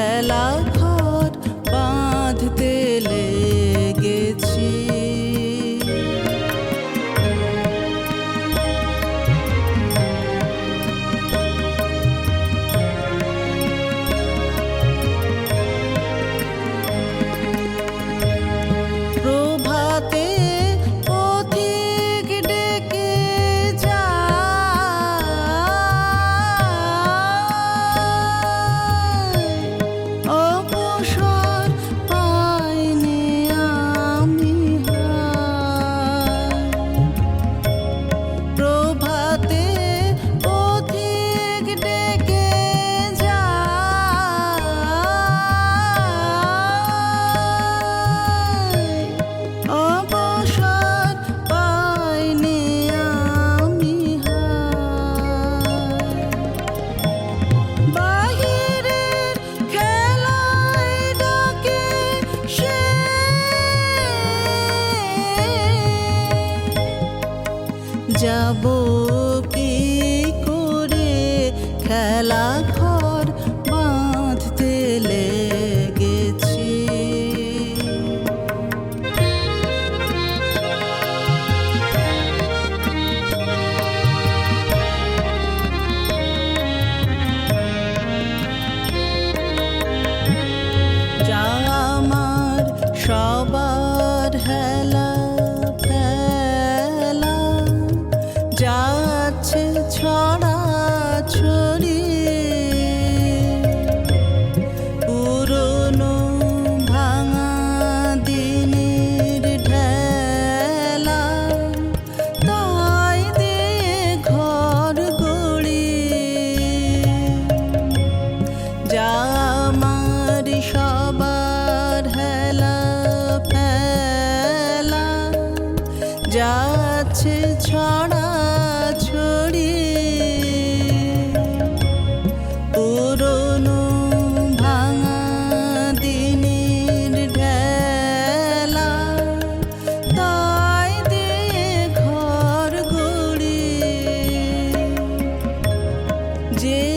ಕಡಲಾ যাব কি করে? খেলা আছে ছড়া ছড়ি। পুরনো ভাঙা দিনের ঢেলা তাই দিয়ে ঘর গড়ি। যে